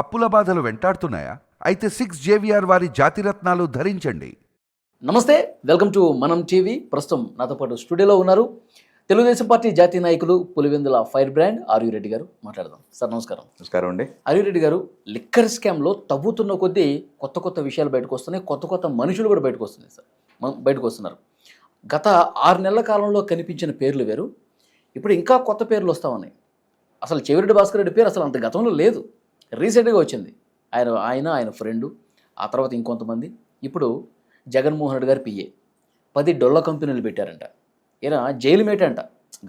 అప్పుల బాధలు వెంటాడుతున్నాయా? అయితే సిక్స్ జేవిఆర్ వారి జాతిరత్నాలు ధరించండి. నమస్తే వెల్కమ్ టు మనం టీవీ. ప్రస్తుతం నాతో పాటు స్టూడియోలో ఉన్నారు తెలుగుదేశం పార్టీ జాతీయ నాయకులు పులివెందుల ఫైర్ బ్రాండ్ ఆర్యు రెడ్డి గారు. మాట్లాడదాం. సార్ నమస్కారం. నమస్కారం అండి. ఆర్యు రెడ్డి గారు లిక్కర్ స్కామ్లో తవ్వుతున్న కొద్దీ కొత్త కొత్త విషయాలు బయటకు వస్తున్నాయి. కొత్త కొత్త మనుషులు కూడా బయటకు వస్తున్నాయి సార్. బయటకు వస్తున్నారు. గత ఆరు నెలల కాలంలో కనిపించిన పేర్లు వేరు. ఇప్పుడు ఇంకా కొత్త పేర్లు వస్తూ ఉన్నాయి. అసలు చెవిరెడ్డి భాస్కర్ రెడ్డి పేరు అసలు అంత గతంలో లేదు. రీసెంట్గా వచ్చింది. ఆయన ఆయన ఆయన ఫ్రెండు ఆ తర్వాత ఇంకొంతమంది. ఇప్పుడు జగన్మోహన్ రెడ్డి గారు పిఏ పది డొల్ల కంపెనీలు పెట్టారంట. ఈయన జైలు మేట అంట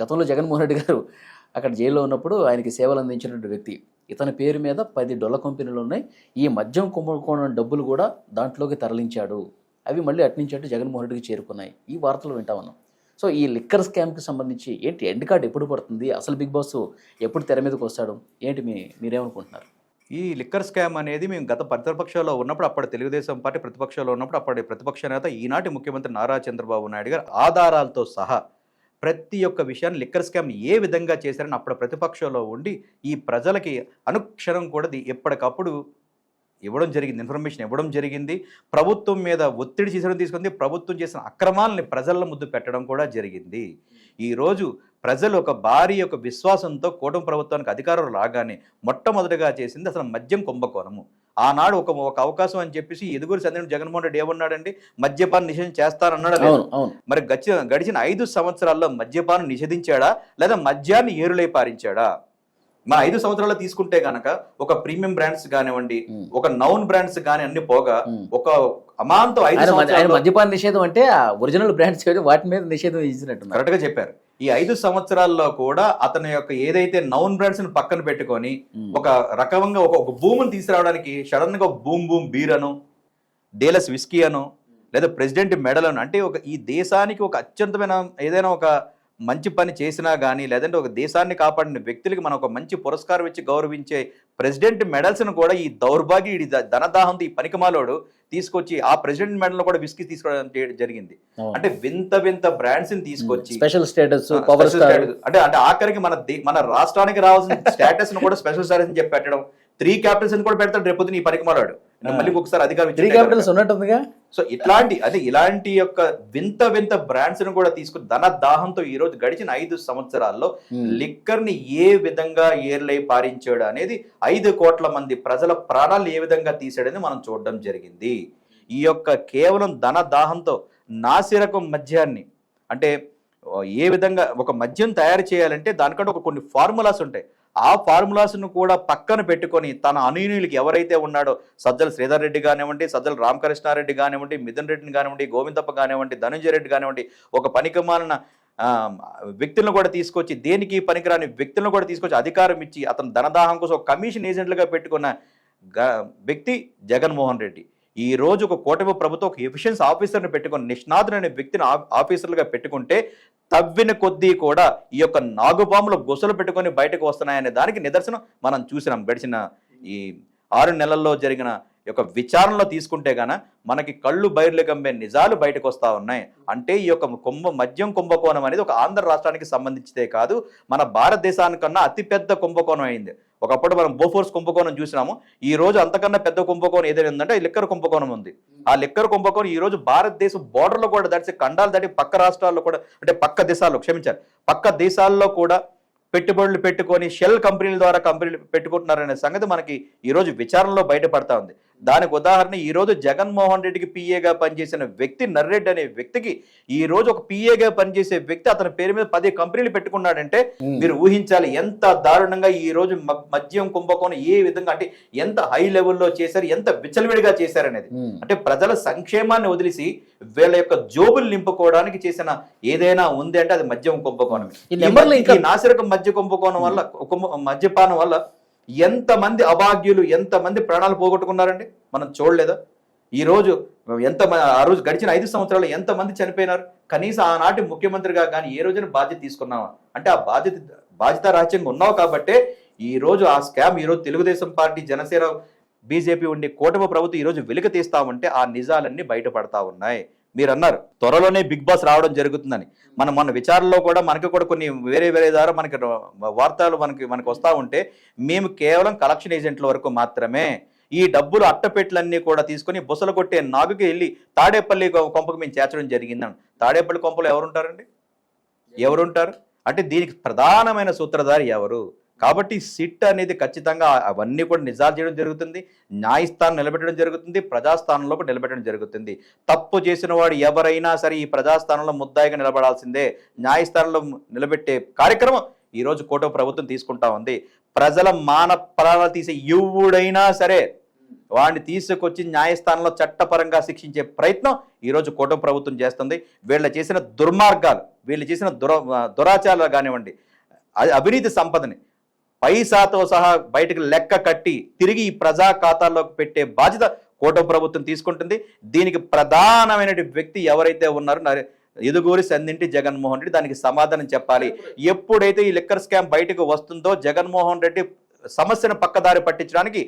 గతంలో జగన్మోహన్ రెడ్డి గారు అక్కడ జైల్లో ఉన్నప్పుడు ఆయనకి సేవలు అందించినటువంటి వ్యక్తి. ఇతని పేరు మీద పది డొల్ల కంపెనీలు ఉన్నాయి. ఈ మద్యం కుంభకోణం డబ్బులు కూడా దాంట్లోకి తరలించాడు. అవి మళ్ళీ అట్నుంచి అటు జగన్మోహన్ రెడ్డికి చేరుకున్నాయి. ఈ వార్తలు వింటా ఉన్నాం. సో ఈ లిక్కర్ స్కామ్కి సంబంధించి ఏంటి ఎండ్ కార్డ్ ఎప్పుడు పడుతుంది? అసలు బిగ్ బాస్ ఎప్పుడు తెర మీదకి వస్తాడు? ఏంటి మీ మీరేమనుకుంటున్నారు? ఈ లిక్కర్ స్కామ్ అనేది మేము గత ప్రతిపక్షంలో ఉన్నప్పుడు అప్పటి తెలుగుదేశం పార్టీ ప్రతిపక్షంలో ఉన్నప్పుడు అప్పటి ప్రతిపక్ష నేత ఈనాటి ముఖ్యమంత్రి నారా చంద్రబాబు నాయుడు గారు ఆధారాలతో సహా ప్రతి ఒక్క విషయాన్ని లిక్కర్ స్కామ్ ఏ విధంగా చేశారని అప్పుడు ప్రతిపక్షంలో ఉండి ఈ ప్రజలకి అనుక్షణం కూడా ఎప్పటికప్పుడు ఇవ్వడం జరిగింది ఇన్ఫర్మేషన్ ఇవ్వడం జరిగింది. ప్రభుత్వం మీద ఒత్తిడి చేసడం తీసుకుంది ప్రభుత్వం చేసిన అక్రమాలని ప్రజల ముద్దు పెట్టడం కూడా జరిగింది. ఈరోజు ప్రజలు ఒక భారీ యొక్క విశ్వాసంతో కూటమి ప్రభుత్వానికి అధికారం రాగానే మొట్టమొదటిగా చేసింది అసలు మద్యం కుంభకోణము. ఆనాడు ఒక ఒక అవకాశం అని చెప్పేసి ఎదుగురు చంద్రుడు జగన్మోహన్ రెడ్డి ఏమన్నాడండి? మద్యపాన్ని నిషేధం అవును మరి గచ్చి గడిచిన ఐదు సంవత్సరాల్లో మద్యపానం నిషేధించాడా? లేదా మద్యాన్ని ఏరులై పారించాడా? మన ఐదు సంవత్సరాల్లో తీసుకుంటే గనక ఒక ప్రీమియం బ్రాండ్స్ కానివ్వండి. ఒక నౌన్ బ్రాండ్స్ కాని అన్ని పోగా. ఒక అమాంతం ఐదు మద్యపాన నిషేధం అంటే ఒరిజినల్ బ్రాండ్స్ వాటి మీద నిషేధం విధించినట్టున్నారు కరెక్ట్గా చెప్పారు ఈ ఐదు సంవత్సరాల్లో కూడా అతని యొక్క ఏదైతే నౌన్ బ్రాండ్స్ని పక్కన పెట్టుకొని. ఒక రకంగా ఒక ఒక భూమిని తీసుకురావడానికి సడన్గా ఒక బూమ్ బూమ్ బీర్ అను డేలస్ విస్కీ అను లేదా ప్రెసిడెంట్ మెడల్ అను అంటే ఒక ఈ దేశానికి ఒక అత్యంతమైన ఏదైనా ఒక మంచి పని చేసినా కానీ లేదంటే ఒక దేశాన్ని కాపాడిన వ్యక్తులకి మనం ఒక మంచి పురస్కారం ఇచ్చి గౌరవించే ప్రెసిడెంట్ మెడల్స్ను కూడా ఈ దౌర్భాగ్య ఈ ధనదాహంతో ఈ పనికిమాలోడు తీసుకొచ్చి ఆ ప్రెసిడెంట్ మెడల్ కూడా విస్కీ తీసుకోవడం జరిగింది. అంటే వింత వింత బ్రాండ్స్ని తీసుకొచ్చి స్పెషల్ స్టేటస్ పవర్. అంటే అంటే ఆఖరికి మన మన రాష్ట్రానికి రావాల్సిన స్టేటస్ను కూడా స్పెషల్ స్టేటస్ అని చెప్పి పెట్టడం త్రీ క్యాపిటల్స్ అని కూడా పెడతాడు రేపు పొద్దున ఈ పనికి మారాడు ఆ. మళ్ళీ ఒకసారి అధికారం త్రీ క్యాపిటల్స్. ఉన్నట్టుందిగా సో ఇట్లాంటి అదే ఇలాంటి యొక్క వింత వింత బ్రాండ్స్ను కూడా తీసుకుని ధన దాహంతో ఈ రోజు గడిచిన ఐదు సంవత్సరాల్లో ఉమ్. లిక్కర్ని ఏ విధంగా ఏర్లై పారించాడు అనేది ఐదు కోట్ల మంది ప్రజల ప్రాణాలు ఏ విధంగా తీసాడని మనం చూడడం జరిగింది ఈ యొక్క కేవలం ధన దాహంతో నాసిరకం మద్యాన్ని అంటే ఏ విధంగా ఒక మద్యం తయారు చేయాలంటే దానికంటే ఒక కొన్ని ఫార్ములాస్ ఉంటాయి ఆ ఫార్ములాస్ను కూడా పక్కన పెట్టుకొని తన అనుయునులకి ఎవరైతే ఉన్నాడో సజ్జల శ్రీధర్ రెడ్డి కానివ్వండి సజ్జల రామకృష్ణారెడ్డి కానివ్వండి మిథున్ రెడ్డిని కానివ్వండి గోవిందప్ప కానివ్వండి ధనుంజయ రెడ్డి కానివ్వండి ఒక పనికిమాలిన వ్యక్తులను కూడా తీసుకొచ్చి దేనికి పనికిరాని వ్యక్తులను కూడా తీసుకొచ్చి అధికారం ఇచ్చి అతను ధనదాహం కోసం ఒక కమిషన్ ఏజెంట్లుగా పెట్టుకున్న గ- వ్యక్తి జగన్మోహన్ రెడ్డి. ఈ రోజు ఒక కూటమి ప్రభుత్వం ఒక ఎఫిషియన్స్ ఆఫీసర్ని పెట్టుకుని నిష్ణాతుడు అనే వ్యక్తిని ఆఫీసర్లుగా పెట్టుకుంటే తవ్విన కొద్దీ కూడా ఈ యొక్క నాగుపాములు గుసలు పెట్టుకొని బయటకు వస్తున్నాయనే దానికి నిదర్శనం మనం చూసినాం. గడిచిన ఈ ఆరు నెలల్లో జరిగిన యొక్క విచారణలో తీసుకుంటే గాన మనకి కళ్ళు బయర్లు గమ్మే నిజాలు బయటకు వస్తూ ఉన్నాయి. అంటే ఈ యొక్క కుంభ మద్యం కుంభకోణం అనేది ఒక ఆంధ్ర రాష్ట్రానికి సంబంధించితే కాదు మన భారతదేశానికన్నా అతిపెద్ద కుంభకోణం అయింది. ఒకప్పుడు మనం బోఫోర్స్ కుంభకోణం చూసినాము. ఈ రోజు అంతకన్నా పెద్ద కుంభకోణం ఏదైనా ఉందంటే లిక్కర్ కుంభకోణం ఉంది. ఆ లిక్కర్ కుంభకోణం ఈ రోజు భారతదేశం బోర్డర్లో కూడా దాటి ఖండాలు దాటి పక్క రాష్ట్రాల్లో కూడా అంటే పక్క దేశాల్లో క్షమించారు పక్క దేశాల్లో కూడా పెట్టుబడులు పెట్టుకొని షెల్ కంపెనీల ద్వారా కంపెనీలు పెట్టుకుంటున్నారనే సంగతి మనకి ఈరోజు విచారణలో బయటపడతా ఉంది. దానికి ఉదాహరణ ఈ రోజు జగన్మోహన్ రెడ్డికి పిఏగా పనిచేసిన వ్యక్తి నర్రెడ్డి అనే వ్యక్తికి ఈ రోజు ఒక పిఏగా పనిచేసే వ్యక్తి అతని పేరు మీద పది కంపెనీలు పెట్టుకున్నాడంటే. మీరు ఊహించాలి ఎంత దారుణంగా ఈ రోజు మద్యం కుంభకోణం ఏ విధంగా అంటే ఎంత హై లెవెల్లో చేశారు ఎంత విచ్చలవిడిగా చేశారనేది. అంటే ప్రజల సంక్షేమాన్ని వదిలేసి వీళ్ళ యొక్క జోబులు నింపుకోవడానికి చేసిన ఏదైనా ఉంది అంటే అది మద్యం కుంభకోణం నాసిరకం మద్య కుంభకోణం వల్ల మద్యపానం వల్ల ఎంతమంది అభాగ్యులు ఎంతమంది ప్రాణాలు పోగొట్టుకున్నారండి? మనం చూడలేదా? ఈరోజు ఎంత ఆ రోజు గడిచిన ఐదు సంవత్సరాలు ఎంతమంది చనిపోయినారు? కనీసం ఆనాటి ముఖ్యమంత్రిగా కానీ ఏ రోజున బాధ్యత తీసుకున్నావా? అంటే ఆ బాధ్యత బాధ్యత రాజ్యంగా ఉన్నావు కాబట్టే ఈ రోజు ఆ స్కామ్ ఈ రోజు తెలుగుదేశం పార్టీ జనసేన బీజేపీ ఉండే కూటమి ప్రభుత్వం ఈరోజు వెలుగు తీస్తా ఉంటే ఆ నిజాలన్నీ బయటపడతా ఉన్నాయి. మీరు అన్నారు త్వరలోనే బిగ్ బాస్ రావడం జరుగుతుందని. మనం మన విచారణలో కూడా మనకి కూడా కొన్ని వేరే వేరే ద్వారా మనకి వార్తలు మనకి మనకు వస్తూ ఉంటే మేము కేవలం కలెక్షన్ ఏజెంట్ల వరకు మాత్రమే ఈ డబ్బులు అట్టపెట్లన్నీ కూడా తీసుకొని బుసలు కొట్టే నాగుకి వెళ్ళి తాడేపల్లి కొంపకు మేము చేర్చడం జరిగిందని తాడేపల్లి కొంపలో ఎవరుంటారండి? ఎవరుంటారు? అంటే దీనికి ప్రధానమైన సూత్రధారి ఎవరు? కాబట్టి సిట్ అనేది ఖచ్చితంగా అవన్నీ కూడా నిజాలు చేయడం జరుగుతుంది న్యాయస్థానం నిలబెట్టడం జరుగుతుంది ప్రజాస్థానంలో కూడా నిలబెట్టడం జరుగుతుంది. తప్పు చేసిన వాడు ఎవరైనా సరే ఈ ప్రజాస్థానంలో ముద్దాయిగా నిలబడాల్సిందే న్యాయస్థానంలో నిలబెట్టే కార్యక్రమం ఈరోజు కోటో ప్రభుత్వం తీసుకుంటా ఉంది. ప్రజల మాన ప్రాణాలు తీసే యువుడైనా సరే వాడిని తీసుకొచ్చి న్యాయస్థానంలో చట్టపరంగా శిక్షించే ప్రయత్నం ఈరోజు కోటం ప్రభుత్వం చేస్తుంది. వీళ్ళు చేసిన దుర్మార్గాలు వీళ్ళు చేసిన దుర దురాచారాలు కానివ్వండి అది అవినీతి సంపదని పైసాతో సహా బయటకు లెక్క కట్టి తిరిగి ఈ ప్రజా ఖాతాల్లోకి పెట్టే బాధ్యత కూటమి ప్రభుత్వం తీసుకుంటుంది. దీనికి ప్రధానమైన వ్యక్తి ఎవరైతే ఉన్నారో ఎదుగురి ఎదుగూరి సందింటి జగన్మోహన్ రెడ్డి దానికి సమాధానం చెప్పాలి. ఎప్పుడైతే ఈ లిక్కర్ స్కామ్ బయటకు వస్తుందో జగన్మోహన్ రెడ్డి సమస్యను పక్కదారి పట్టించడానికి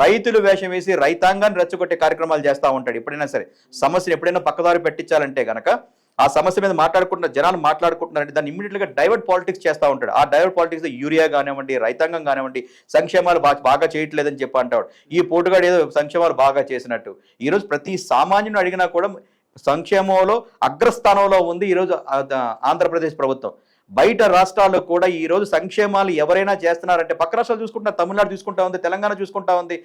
రైతులు వేషం వేసి రైతాంగాన్ని రెచ్చగొట్టే కార్యక్రమాలు చేస్తూ ఉంటాడు. ఎప్పుడైనా సరే సమస్యను ఎప్పుడైనా పక్కదారి పెట్టించాలంటే కనుక ఆ సమస్య మీద మాట్లాడుకుంటున్న జనాలు మాట్లాడుకుంటున్నారంటే దాన్ని ఇమీడియట్గా డైవర్ట్ పాలిటిక్స్ చేస్తూ ఉంటాడు. ఆ డైవర్ట్ పాలిటిక్స్ యూరియా కానివ్వండి రైతాంగం కానివ్వండి సంక్షేమాలు బాగా బాగా చేయట్లేదని చెప్పి అంటాడు. ఈ పోటుగాడు ఏదో సంక్షేమాలు బాగా చేసినట్టు. ఈరోజు ప్రతి సామాన్యుని అడిగినా కూడా సంక్షేమంలో అగ్రస్థానంలో ఉంది ఈరోజు ఆంధ్రప్రదేశ్ ప్రభుత్వం. బయట రాష్ట్రాల్లో కూడా ఈరోజు సంక్షేమాలు ఎవరైనా చేస్తున్నారంటే పక్క రాష్ట్రాలు చూసుకుంటున్నారు తమిళనాడు చూసుకుంటా ఉంది తెలంగాణ చూసుకుంటా ఉంది.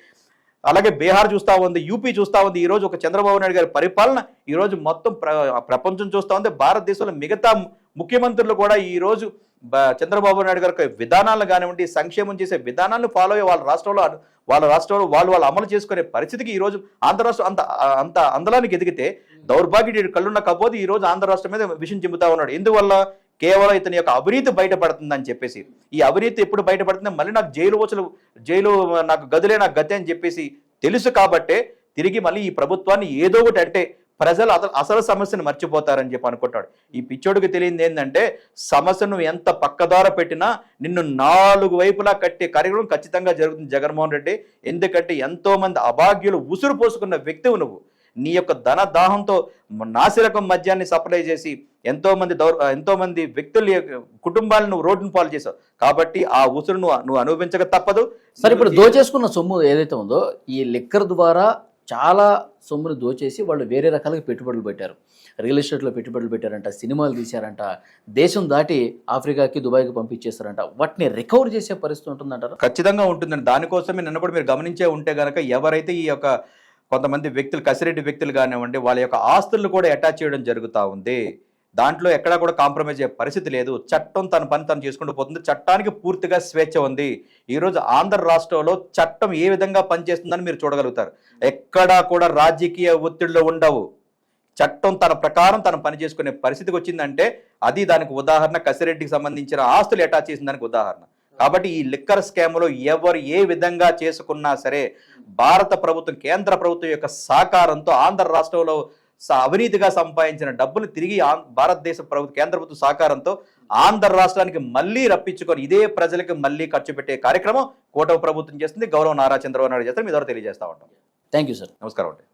అలాగే బీహార్ చూస్తా ఉంది యూపీ చూస్తా ఉంది. ఈ రోజు ఒక చంద్రబాబు నాయుడు గారి పరిపాలన ఈ రోజు మొత్తం ప్ర- ప్రపంచం చూస్తా ఉంది. భారతదేశంలో మిగతా ముఖ్యమంత్రులు కూడా ఈ రోజు బ- చంద్రబాబు నాయుడు గారి విధానాలను కానివ్వండి సంక్షేమం చేసే విధానాలను ఫాలో అయ్యి వాళ్ళ రాష్ట్రంలో వాళ్ళ రాష్ట్రంలో వాళ్ళు వాళ్ళు అమలు చేసుకునే పరిస్థితికి ఈ రోజు ఆంధ్ర రాష్ట్రం అంత అంత అందలానికి ఎదిగితే దౌర్భాగ్యుడు కళ్ళున్న కపోతే ఈ రోజు ఆంధ్ర రాష్ట్రం మీద విషయం చెబుతా ఉన్నాడు. ఎందువల్ల? కేవలం ఇతని యొక్క అవినీతి బయటపడుతుందని చెప్పేసి ఈ అవినీతి ఎప్పుడు బయటపడుతుంది మళ్ళీ నాకు జైలు వచ్చలు జైలు నాకు గదులే నాకు గతి అని చెప్పేసి తెలుసు కాబట్టే తిరిగి మళ్ళీ ఈ ప్రభుత్వాన్ని ఏదో ఒకటి అంటే ప్రజలు అసలు అసలు సమస్యను మర్చిపోతారని చెప్పి అనుకుంటాడు. ఈ పిచ్చోడికి తెలియంది ఏంటంటే సమస్యను ఎంత పక్కదార పెట్టినా నిన్ను నాలుగు వైపులా కట్టే కార్యక్రమం ఖచ్చితంగా జరుగుతుంది జగన్మోహన్ రెడ్డి. ఎందుకంటే ఎంతోమంది అభాగ్యులు ఉసురు పోసుకున్న వ్యక్తివు నువ్వు. నీ యొక్క ధన దాహంతో నాసిరకం మద్యాన్ని సప్లై చేసి ఎంతో మంది దౌర్ ఎంతో మంది వ్యక్తుల కుటుంబాలను నువ్వు రోడ్డును పాలు చేసావు. కాబట్టి ఆ ఉసురు నువ్వు నువ్వు అనుభవించక తప్పదు. సరే ఇప్పుడు దోచేసుకున్న సొమ్ము ఏదైతే ఉందో ఈ లిక్కర్ ద్వారా చాలా సొమ్ముని దోచేసి వాళ్ళు వేరే రకాలుగా పెట్టుబడులు పెట్టారు. రియల్ ఎస్టేట్లో పెట్టుబడులు పెట్టారంట సినిమాలు తీశారంట దేశం దాటి ఆఫ్రికాకి దుబాయ్కి పంపించేస్తారంట. వాటిని రికవర్ చేసే పరిస్థితి ఉంటుందంటారా? ఖచ్చితంగా ఉంటుందండి. దానికోసమే నిన్న కూడా మీరు గమనించే ఉంటే గనక ఎవరైతే ఈ యొక్క కొంతమంది వ్యక్తులు కసిరెడ్డి వ్యక్తులు కానివ్వండి వాళ్ళ యొక్క ఆస్తులను కూడా అటాచ్ చేయడం జరుగుతూ ఉంది. దాంట్లో ఎక్కడా కూడా కాంప్రమైజ్ అయ్యే పరిస్థితి లేదు. చట్టం తన పని తను చేసుకుంటూ పోతుంది. చట్టానికి పూర్తిగా స్వేచ్ఛ ఉంది. ఈరోజు ఆంధ్ర రాష్ట్రంలో చట్టం ఏ విధంగా పనిచేస్తుందని మీరు చూడగలుగుతారు. ఎక్కడా కూడా రాజకీయ ఒత్తిడిలో ఉండవు. చట్టం తన ప్రకారం తను పని చేసుకునే పరిస్థితికి వచ్చిందంటే అది దానికి ఉదాహరణ. కసిరెడ్డికి సంబంధించిన ఆస్తులు అటాచ్ చేసిన దానికి ఉదాహరణ. కాబట్టి ఈ లిక్కర్ స్కామ్లో ఎవరు ఏ విధంగా చేసుకున్నా సరే భారత ప్రభుత్వం కేంద్ర ప్రభుత్వం యొక్క సహకారంతో ఆంధ్ర రాష్ట్రంలో అవినీతిగా సంపాదించిన డబ్బులు తిరిగి భారతదేశ ప్రభుత్వ కేంద్ర ప్రభుత్వ సహకారంతో ఆంధ్ర రాష్ట్రానికి మళ్ళీ రప్పించుకొని ఇదే ప్రజలకు మళ్ళీ ఖర్చు పెట్టే కార్యక్రమం కూటమి ప్రభుత్వం చేస్తుంది. గౌరవ నారా చంద్రబాబు నాయుడు చేస్తారు. మీ ద్వారా తెలియజేస్తా ఉంటాం. Thank you sir. నమస్కారం అండి.